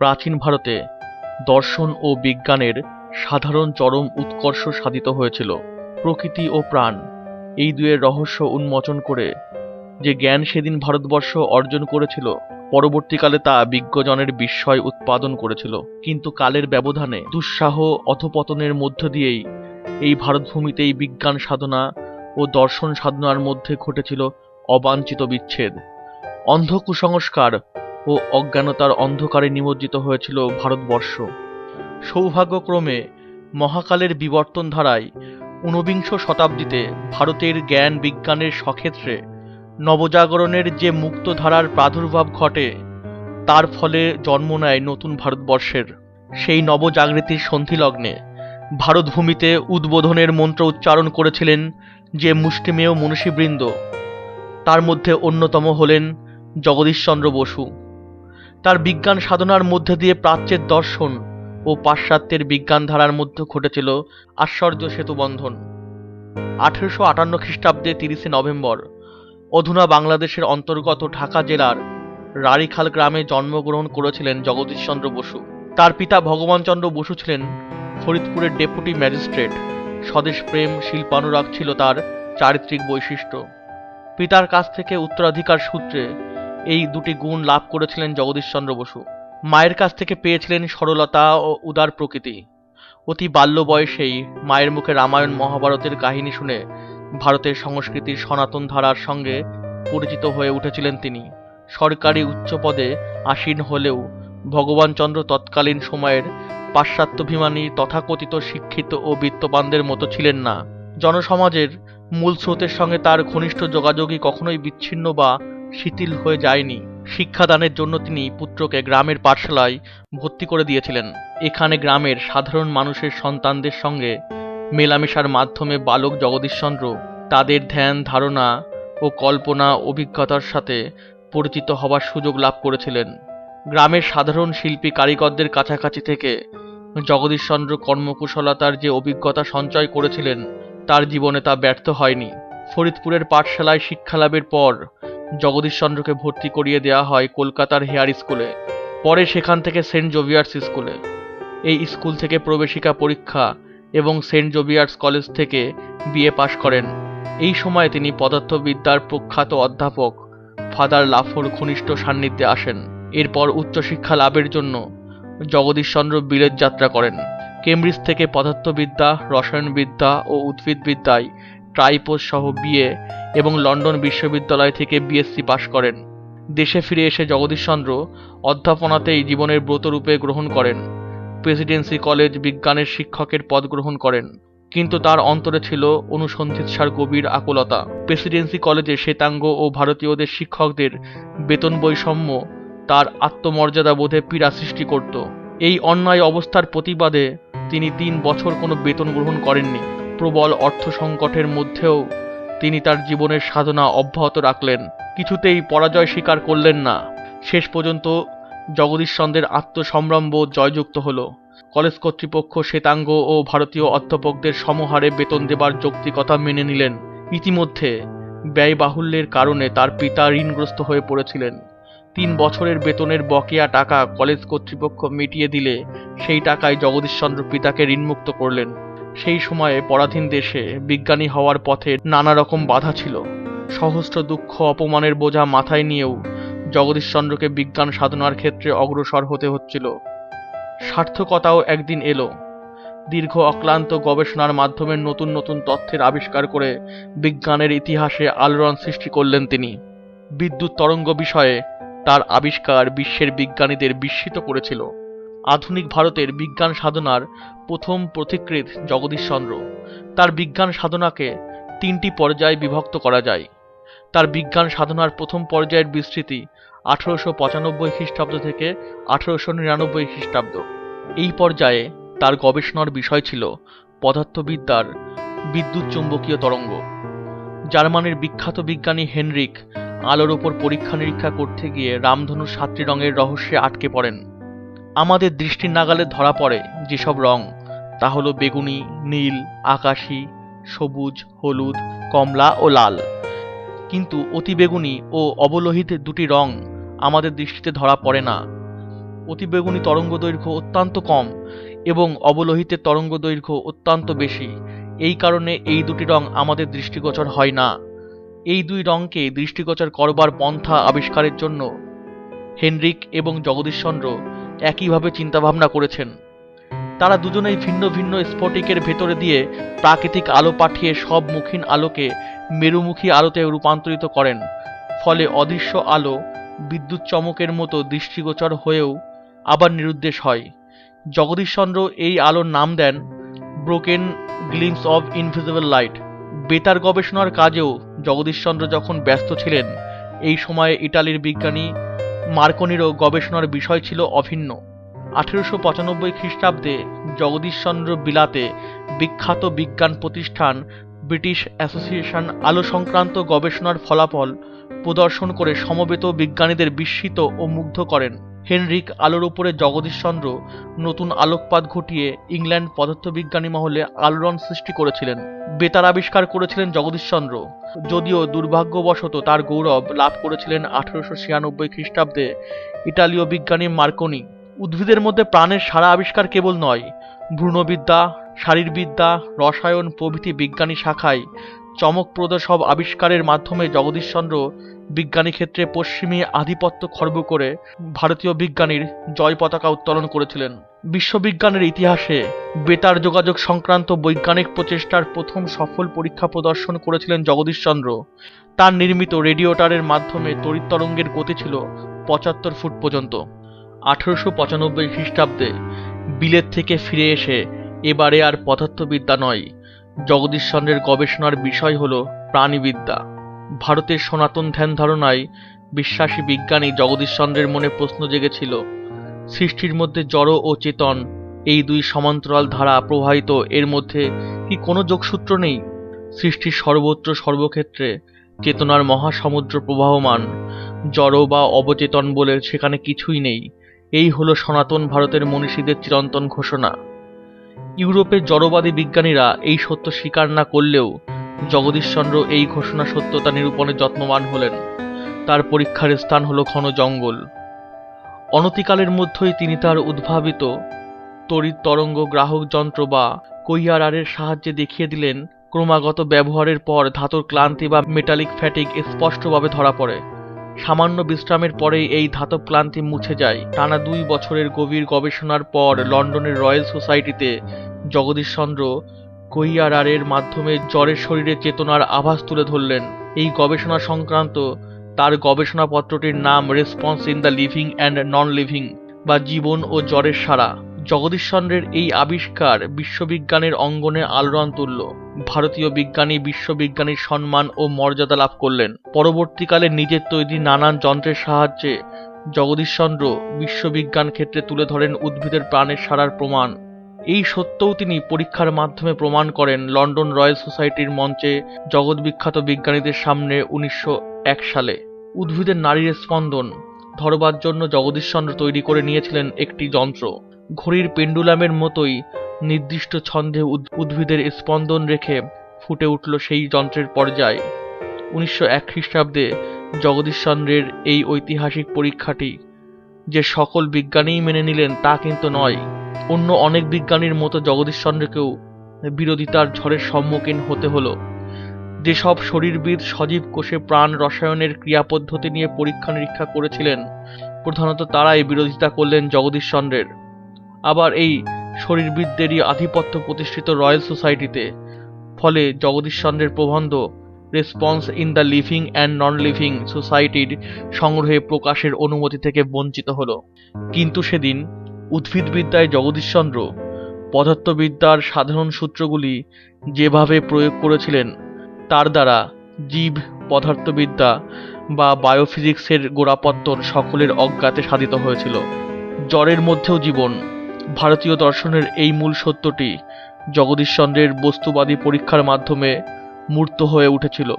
প্রাচীন ভারতে দর্শন ও বিজ্ঞানের সাধারণ চরম উৎকর্ষ সাধিত হয়েছিল। প্রকৃতি ও প্রাণ এই দুয়ের রহস্য উন্মোচন করে যে জ্ঞান সেদিন ভারতবর্ষ অর্জন করেছিল, পরবর্তীকালে তা বিজ্ঞজনের বিস্ময় উৎপাদন করেছিল। কিন্তু কালের ব্যবধানে দুঃসাহ অথপতনের মধ্য দিয়েই এই ভারতভূমিতেই বিজ্ঞান সাধনা ও দর্শন সাধনার মধ্যে ঘটেছিল অবাঞ্ছিত বিচ্ছেদ। অন্ধ কুসংস্কার ও অজ্ঞানতার অন্ধকারে নিমজ্জিত হয়েছিল ভারতবর্ষ। সৌভাগ্যক্রমে মহাকালের বিবর্তন ধারায় ঊনবিংশ শতাব্দীতে ভারতের জ্ঞান বিজ্ঞানের সক্ষেত্রে নবজাগরণের যে মুক্ত ধারার প্রাদুর্ভাব ঘটে, তার ফলে জন্ম নেয় নতুন ভারতবর্ষের। সেই নবজাগৃতির সন্ধিলগ্নে ভারতভূমিতে উদ্বোধনের মন্ত্র উচ্চারণ করেছিলেন যে মুষ্টিমেয় মনীষীবৃন্দ। তার মধ্যে অন্যতম হলেন জগদীশচন্দ্র বসু। তার বিজ্ঞান সাধনার মধ্যে দিয়ে প্রাচ্যের দর্শন ও পাশ্চাত্যের বিজ্ঞান ধারার মধ্যে ঘটেছিল আশ্চর্য সেতুবন্ধন আঠেরোশো আটান্ন খ্রিস্টাব্দে তিরিশে নভেম্বর, অধুনা বাংলাদেশের অন্তর্গত ঢাকা জেলার রাড়িখাল গ্রামে জন্মগ্রহণ করেছিলেন জগদীশচন্দ্র বসু। তার পিতা ভগবানচন্দ্র বসু ছিলেন ফরিদপুরের ডেপুটি ম্যাজিস্ট্রেট। স্বদেশ প্রেম, শিল্পানুরাগ ছিল তার চারিত্রিক বৈশিষ্ট্য। পিতার কাছ থেকে উত্তরাধিকার সূত্রে এই দুটি গুণ লাভ করেছিলেন জগদীশচন্দ্র বসু। মায়ের কাছ থেকে পেয়েছিলেন সরলতা ও উদার প্রকৃতি। অতি বাল্য বয়সেই মায়ের মুখে রামায়ণ মহাভারতের কাহিনী শুনে ভারতের সংস্কৃতির সনাতন ধারার সঙ্গে পরিচিত হয়ে উঠেছিলেন তিনি। সরকারি উচ্চ পদে আসীন হলেও ভগবানচন্দ্র তৎকালীন সময়ের পাশ্চাত্যভিমানী তথাকথিত শিক্ষিত ও বিত্তবানদের মতো ছিলেন না। জনসমাজের মূল স্রোতের সঙ্গে তার ঘনিষ্ঠ যোগাযোগই কখনোই বিচ্ছিন্ন বা শিথিল হয়ে যায়নি। শিক্ষাদানের জন্য তিনি পুত্রকে গ্রামের পাঠশালায় ভর্তি করে দিয়েছিলেন। এখানে গ্রামের সাধারণ মানুষের সন্তানদের সঙ্গে মেলামেশার মাধ্যমে বালক জগদীশচন্দ্র তাদের ধ্যান, ধারণা ও কল্পনা, অভিজ্ঞতার সাথে পরিচিত হবার সুযোগ লাভ করেছিলেন। গ্রামের সাধারণ শিল্পী কারিগরদের কাছাকাছি থেকে জগদীশচন্দ্র কর্মকুশলতার যে অভিজ্ঞতা সঞ্চয় করেছিলেন, তার জীবনে তা ব্যর্থ হয়নি। ফরিদপুরের পাঠশালায় শিক্ষালাভের পর জগদীশচন্দ্রকে ভর্তি করিয়ে দেওয়া হয় কলকাতার হেয়ার স্কুলে, পরে সেখান থেকে সেন্ট জোভিয়ার্স স্কুলে। এই স্কুল থেকে প্রবেশিকা পরীক্ষা এবং সেন্ট জোভিয়ার্স কলেজ থেকে বিএ পাশ করেন। এই সময় তিনি পদার্থবিদ্যার প্রখ্যাত অধ্যাপক ফাদার লাফোর ঘনিষ্ঠ সান্নিধ্যে আসেন। এরপর উচ্চশিক্ষা লাভের জন্য জগদীশচন্দ্র বিলেত যাত্রা করেন। কেমব্রিজ থেকে পদার্থবিদ্যা, রসায়নবিদ্যা ও উদ্ভিদবিদ্যায় ট্রাইপোস সহ বিএ এবং লন্ডন বিশ্ববিদ্যালয় থেকে বিএসসি পাশ করেন। দেশে ফিরে এসে জগদীশচন্দ্র অধ্যাপনাতেই জীবনের ব্রতরূপে গ্রহণ করেন। প্রেসিডেন্সি কলেজ বিজ্ঞানের শিক্ষকের পদ গ্রহণ করেন। কিন্তু তার অন্তরে ছিল অনুসন্ধিৎসার গভীর আকুলতা। প্রেসিডেন্সি কলেজে শ্বেতাঙ্গ ও ভারতীয়দের শিক্ষকদের বেতন বৈষম্য তার আত্মমর্যাদা বোধে পীড়া সৃষ্টি করত। এই অন্যায় অবস্থার প্রতিবাদে তিনি তিন বছর কোনো বেতন গ্রহণ করেননি। প্রবল অর্থ সংকটের মধ্যেও তিনি তার জীবনের সাধনা অব্যাহত রাখলেন। কিছুতেই পরাজয় স্বীকার করলেন না। শেষ পর্যন্ত জগদীশচন্দ্রের আত্মসম্ভ্রম বোধ জয়যুক্ত হলো। কলেজ কর্তৃপক্ষ শ্বেতাঙ্গ ও ভারতীয় অধ্যাপকদের সমহারে বেতন দেবার যৌক্তিকতা মেনে নিলেন। ইতিমধ্যে ব্যয়বাহুল্যের কারণে তার পিতা ঋণগ্রস্ত হয়ে পড়েছিলেন। তিন বছরের বেতনের বকেয়া টাকা কলেজ কর্তৃপক্ষ মিটিয়ে দিলে সেই টাকায় জগদীশচন্দ্র পিতাকে ঋণমুক্ত করলেন। সেই সময়ে পরাধীন দেশে বিজ্ঞানী হওয়ার পথে নানা রকম বাধা ছিল। সহস্র দুঃখ অপমানের বোঝা মাথায় নিয়েও জগদীশচন্দ্রকে বিজ্ঞান সাধনার ক্ষেত্রে অগ্রসর হতে হচ্ছিল। সার্থকতাও একদিন এলো। দীর্ঘ অক্লান্ত গবেষণার মাধ্যমে নতুন নতুন তথ্যের আবিষ্কার করে বিজ্ঞানের ইতিহাসে আলোড়ন সৃষ্টি করলেন তিনি। বিদ্যুৎ তরঙ্গ বিষয়ে তার আবিষ্কার বিশ্বের বিজ্ঞানীদের বিস্মিত করেছিল। আধুনিক ভারতের বিজ্ঞান সাধনার প্রথম পথিকৃৎ জগদীশচন্দ্র তার বিজ্ঞান সাধনাকে তিনটি পর্যায়ে বিভক্ত করা যায়। তার বিজ্ঞান সাধনার প্রথম পর্যায়ের বিস্তৃতি আঠারোশো পঁচানব্বই খ্রিস্টাব্দ থেকে আঠারোশো নিরানব্বই খ্রিস্টাব্দ। এই পর্যায়ে তার গবেষণার বিষয় ছিল পদার্থবিদ্যার বিদ্যুৎ চুম্বকীয় তরঙ্গ। জার্মানির বিখ্যাত বিজ্ঞানী হেনরিক আলোর ওপর পরীক্ষা নিরীক্ষা করতে গিয়ে রামধনু সাতটি রঙের রহস্যে আটকে পড়েন। আমাদের দৃষ্টির নাগালে ধরা পড়ে যেসব রং। তা হলো বেগুনি, নীল, আকাশী, সবুজ, হলুদ, কমলা ও লাল। কিন্তু অতি বেগুনি ও অবলোহিত দুটি রং আমাদের দৃষ্টিতে ধরা পড়ে না। অতিবেগুনি তরঙ্গ দৈর্ঘ্য অত্যন্ত কম এবং অবলোহিতের তরঙ্গ দৈর্ঘ্য অত্যন্ত বেশি। এই কারণে এই দুটি রং আমাদের দৃষ্টিগোচর হয় না। এই দুই রঙকে দৃষ্টিগোচর করবার পন্থা আবিষ্কারের জন্য হেনরিক এবং জগদীশচন্দ্র একইভাবে চিন্তাভাবনা করেছেন। তারা দুজনেই ভিন্ন ভিন্ন স্ফটিকের ভেতরে দিয়ে প্রাকৃতিক আলো পাঠিয়ে সব মুখীন আলোকে মেরুমুখী আলোতে রূপান্তরিত করেন, ফলে অদৃশ্য আলো বিদ্যুৎ চমকের মতো দৃষ্টিগোচর হয়েও আবার নিরুদ্দেশ হয়। জগদীশচন্দ্র এই আলোর নাম দেন broken glimpse of invisible light বেতার গবেষণার কাজেও জগদীশচন্দ্র যখন ব্যস্ত ছিলেন, এই সময়ে ইটালির বিজ্ঞানী মার্কনিরও গবেষণার বিষয় ছিল অভিন্ন। আঠেরোশো পঁচানব্বই খ্রিস্টাব্দে জগদীশচন্দ্র বিলাতে বিখ্যাত বিজ্ঞান প্রতিষ্ঠান ব্রিটিশ অ্যাসোসিয়েশন আলো সংক্রান্ত গবেষণার ফলাফল প্রদর্শন করে সমবেত বিজ্ঞানীদের বিস্মিত ও মুগ্ধ করেন। হেনরিক আলোর উপরে জগদীশচন্দ্র নতুন আলোকপাত ঘটিয়ে ইংল্যান্ড পদার্থবিজ্ঞানী মহলে আলোড়ন সৃষ্টি করেছিলেন। বেতার আবিষ্কার করেছিলেন জগদীশচন্দ্র যদিও দুর্ভাগ্যবশত তার গৌরব লাভ করেছিলেন আঠারোশো ছিয়ানব্বই খ্রিস্টাব্দে ইটালীয় বিজ্ঞানী মার্কনি। উদ্ভিদের মধ্যে প্রাণের সারা আবিষ্কার কেবল নয়, ভ্রূণবিদ্যা, শারীরবিদ্যা, রসায়ন প্রভৃতি বিজ্ঞানী শাখায় চমকপ্রদ সব আবিষ্কারের মাধ্যমে জগদীশচন্দ্র বিজ্ঞানী ক্ষেত্রে পশ্চিমী আধিপত্য খর্ব করে ভারতীয় বিজ্ঞানীর জয় পতাকা উত্তোলন করেছিলেন। বিশ্ববিজ্ঞানের ইতিহাসে বেতার যোগাযোগ সংক্রান্ত বৈজ্ঞানিক প্রচেষ্টার প্রথম সফল পরীক্ষা প্রদর্শন করেছিলেন জগদীশচন্দ্র। তার নির্মিত রেডিওটারের মাধ্যমে তরঙ্গের গতি ছিল পঁচাত্তর ফুট পর্যন্ত। আঠেরোশো পঁচানব্বই খ্রিস্টাব্দে বিলেত থেকে ফিরে এসে এবারে আর পদার্থবিদ্যা নয়। জগদীশচন্দ্রের গবেষণার বিষয় হল প্রাণীবিদ্যা। ভারতের সনাতন ধ্যান ধারণায় বিশ্বাসী বিজ্ঞানী জগদীশচন্দ্রের মনে প্রশ্ন জেগেছিল, সৃষ্টির মধ্যে জড় ও চেতন এই দুই সমান্তরাল ধারা প্রবাহিত, এর মধ্যে কি কোনো যোগসূত্র নেই? সৃষ্টির সর্বত্র সর্বক্ষেত্রে চেতনার মহাসমুদ্র প্রবাহমান, জড় বা অবচেতন বলে সেখানে কিছুই নেই। এই হলো সনাতন ভারতের মনীষীদের চিরন্তন ঘোষণা। ইউরোপের জড়বাদী বিজ্ঞানীরা এই সত্য স্বীকার না করলেও জগদীশচন্দ্র এই ঘোষণা সত্যতা নিরূপণে যত্নবান হলেন। তার পরীক্ষার স্থান হল ঘন জঙ্গল। অনতিকালের মধ্যেই তিনি তার উদ্ভাবিত তড়িৎ তরঙ্গ গ্রাহক যন্ত্র বা কৈয়ারারের সাহায্যে দেখিয়ে দিলেন, ক্রমাগত ব্যবহারের পর ধাতুর ক্লান্তি বা মেটালিক ফ্যাটিক স্পষ্টভাবে ধরা পড়ে। সামান্য বিশ্রামের পরেই এই ধাতব ক্লান্তি মুছে যায়। টানা দুই বছরের গভীর গবেষণার পর লন্ডনের রয়্যাল সোসাইটিতে জগদীশচন্দ্র কৈয়ারারের মাধ্যমে জ্বরের শরীরে চেতনার আভাস তুলে ধরলেন। এই গবেষণা সংক্রান্ত তার গবেষণাপত্রটির নাম response in the living and non living বা জীবন ও জ্বরের সারা জগদীশচন্দ্রের এই আবিষ্কার বিশ্ববিজ্ঞানের অঙ্গনে আলোড়ন তুলল। ভারতীয় বিজ্ঞানী বিশ্ববিজ্ঞানীর সম্মান ও মর্যাদা লাভ করলেন। পরবর্তীকালে নিজের তৈরি নানান যন্ত্রের সাহায্যে জগদীশচন্দ্র বিশ্ববিজ্ঞান ক্ষেত্রে তুলে ধরেন উদ্ভিদের প্রাণের সারার প্রমাণ। এই সত্যও তিনি পরীক্ষার মাধ্যমে প্রমাণ করেন লন্ডন রয়্যাল সোসাইটির মঞ্চে জগৎবিখ্যাত বিজ্ঞানীদের সামনে উনিশশো এক সালে। উদ্ভিদের নারীর স্পন্দন ধরবার জন্য জগদীশচন্দ্র তৈরি করে নিয়েছিলেন একটি যন্ত্র। ঘড়ির পেন্ডুলামের মতোই নির্দিষ্ট ছন্দে উদ্ভিদের স্পন্দন রেখে ফুটে উঠল সেই যন্ত্রের পর্যায়। উনিশশো এক খ্রিস্টাব্দে জগদীশচন্দ্রের এই ঐতিহাসিক পরীক্ষাটি যে সকল বিজ্ঞানীই মেনে নিলেন তা কিন্তু নয়। অন্য অনেক বিজ্ঞানীর মতো জগদীশচন্দ্রকেও বিরোধিতার ঝড়ের সম্মুখীন হতে হলো। যেসব শরীরবিদ সজীব কোষে প্রাণ রসায়নের ক্রিয়া পদ্ধতি নিয়ে পরীক্ষা নিরীক্ষা করেছিলেন, প্রধানত তারাই বিরোধিতা করলেন জগদীশচন্দ্রের। আবার এই শরীরবিদদেরই আধিপত্য প্রতিষ্ঠিত রয়্যাল সোসাইটিতে। ফলে জগদীশচন্দ্রের প্রবন্ধ, response in the living and non living সোসাইটির সংগ্রহে প্রকাশের অনুমতি থেকে বঞ্চিত হলো। কিন্তু সেদিন উদ্ভিদবিদ্যায় জগদীশচন্দ্র পদার্থবিদ্যার সাধারণ সূত্রগুলি যেভাবে প্রয়োগ করেছিলেন, তার দ্বারা জীব, পদার্থবিদ্যা বা বায়োফিজিক্সের গোড়াপত্তন সকলের অজ্ঞাতে সাধিত হয়েছিল। জ্বরের মধ্যেও জীবন ভারতীয় দর্শনের এই মূল সত্যটি জগদীশচন্দ্রের বস্তুবাদী পরীক্ষার মাধ্যমে মূর্ত হয়ে উঠেছিল।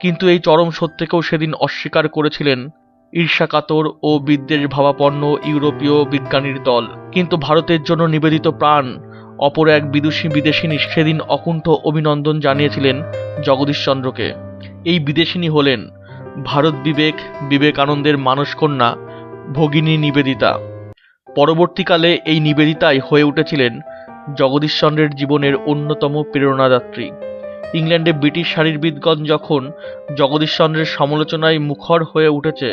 কিন্তু এই চরম সত্যকেও সেদিন অস্বীকার করেছিলেন ঈর্ষাকাতর ও বিদ্বেষ ভাবাপন্ন ইউরোপীয় বিজ্ঞানীর দল। কিন্তু ভারতের জন্য নিবেদিত প্রাণ, অপর এক বিদুষী বিদেশিনী সেদিন অকুণ্ঠ অভিনন্দন জানিয়েছিলেন জগদীশচন্দ্রকে এই বিদেশিনী হলেন ভারত বিবেক, বিবেকানন্দের মানসকন্যা, ভগিনী নিবেদিতা। পরবর্তীকালে এই নিবেদিতাই হয়ে উঠেছিলেন জগদীশচন্দ্রের জীবনের অন্যতম প্রেরণাদাত্রী। ইংল্যান্ডে ব্রিটিশ শারীরবিদগণ যখন জগদীশচন্দ্রের সমালোচনায় মুখর হয়ে উঠেছে,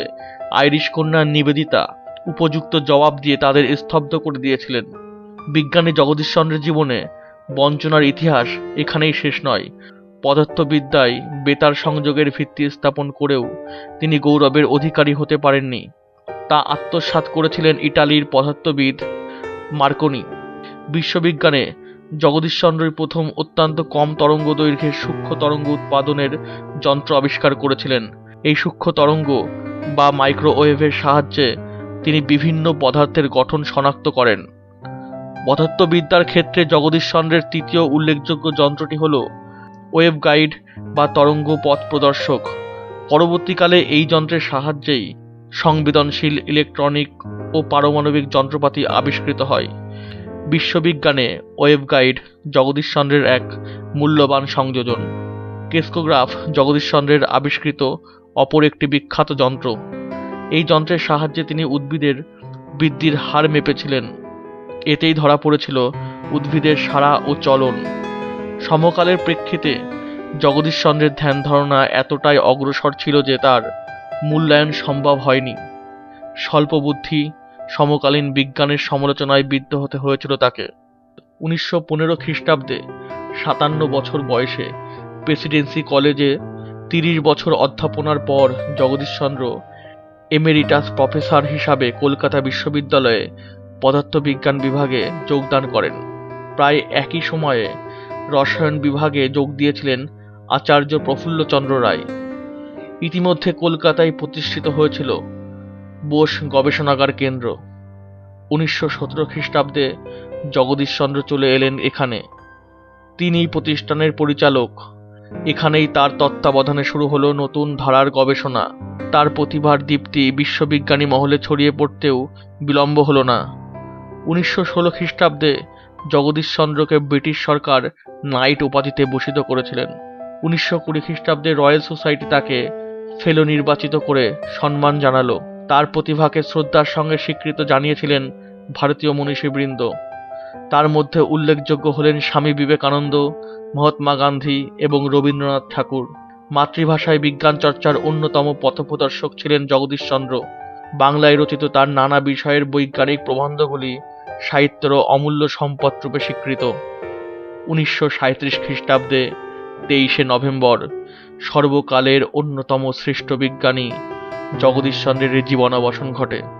আইরিশ কন্যা নিবেদিতা উপযুক্ত জবাব দিয়ে তাদের স্তব্ধ করে দিয়েছিলেন। বিজ্ঞানী জগদীশচন্দ্রের জীবনে বঞ্চনার ইতিহাস এখানেই শেষ নয়। পদার্থবিদ্যায় বেতার সংযোগের ভিত্তি স্থাপন করেও তিনি গৌরবের অধিকারী হতে পারেননি। তা আত্মসাৎ করেছিলেন ইটালির পদার্থবিদ মার্কনি। বিশ্ববিজ্ঞানে জগদীশচন্দ্রই প্রথম অত্যন্ত কম তরঙ্গ দৈর্ঘ্যের সূক্ষ্ম তরঙ্গ উৎপাদনের যন্ত্র আবিষ্কার করেছিলেন। এই সূক্ষ্ম তরঙ্গ বা মাইক্রোওয়েভের সাহায্যে তিনি বিভিন্ন পদার্থের গঠন শনাক্ত করেন। পদার্থবিদ্যার ক্ষেত্রে জগদীশচন্দ্রের তৃতীয় উল্লেখযোগ্য যন্ত্রটি হল ওয়েভ গাইড বা তরঙ্গ পথ প্রদর্শক। পরবর্তীকালে এই যন্ত্রের সাহায্যেই সংবেদনশীল ইলেকট্রনিক ও পারমাণবিক যন্ত্রপাতি আবিষ্কৃত হয়। বিশ্ববিজ্ঞানে ওয়েভ গাইড জগদীশচন্দ্রের এক মূল্যবান সংযোজন। কেস্কোগ্রাফ জগদীশচন্দ্রের আবিষ্কৃত অপর একটি বিখ্যাত যন্ত্র। এই যন্ত্রের সাহায্যে তিনি উদ্ভিদের বৃদ্ধির হার মেপেছিলেন। এতেই ধরা পড়েছিল উদ্ভিদের সারা ও চলন। সমকালের প্রেক্ষিতে জগদীশচন্দ্রের ধ্যান ধারণা এতটাই অগ্রসর ছিল যে তার মূল্যায়ন সম্ভব হয়নি। স্বল্প বুদ্ধি সমকালীন বিজ্ঞানের সমালোচনায় বিদ্ধ হতে হয়েছিল তাকে। উনিশশো পনেরো খ্রিস্টাব্দে সাতান্ন বছর বয়সে প্রেসিডেন্সি কলেজে তিরিশ বছর অধ্যাপনার পর জগদীশচন্দ্র এমেরিটাস প্রফেসর হিসাবে কলকাতা বিশ্ববিদ্যালয়ে পদার্থবিজ্ঞান বিভাগে যোগদান করেন। প্রায় একই সময়ে রসায়ন বিভাগে যোগ দিয়েছিলেন আচার্য প্রফুল্লচন্দ্র রায়। ইতিমধ্যে কলকাতায় প্রতিষ্ঠিত হয়েছিল বোস গবেষণাগার কেন্দ্র। উনিশশো সতেরো খ্রিস্টাব্দে জগদীশচন্দ্র চলে এলেন এখানে। তিনি প্রতিষ্ঠানের পরিচালক। এখানেই তার তত্ত্বাবধানে শুরু হলো নতুন ধারার গবেষণা। তার প্রতিভার দীপ্তি বিশ্ববিজ্ঞানী মহলে ছড়িয়ে পড়তেও বিলম্ব হলো না। উনিশশো ষোলো খ্রিস্টাব্দে জগদীশচন্দ্রকে ব্রিটিশ সরকার নাইট উপাধিতে ভূষিত করেছিলেন। উনিশশো কুড়ি খ্রিস্টাব্দে রয়্যাল সোসাইটি তাকে ফেলো নির্বাচিত করে সম্মান জানালো। তার প্রতিভাকে শ্রদ্ধার সঙ্গে স্বীকৃত জানিয়েছিলেন ভারতীয় মনীষীবৃন্দ। তার মধ্যে উল্লেখযোগ্য হলেন স্বামী বিবেকানন্দ, মহাত্মা গান্ধী এবং রবীন্দ্রনাথ ঠাকুর। মাতৃভাষায় বিজ্ঞান চর্চার অন্যতম পথপ্রদর্শক ছিলেন জগদীশচন্দ্র বাংলায় রচিত তার নানা বিষয়ের বৈজ্ঞানিক প্রবন্ধগুলি সাহিত্যের অমূল্য সম্পদ রূপে স্বীকৃত। উনিশশো সাঁত্রিশ খ্রিস্টাব্দে তেইশে নভেম্বর সর্বকালের অন্যতম শ্রেষ্ঠ বিজ্ঞানী জগদীশচন্দ্রের জীবনাবসান ঘটে।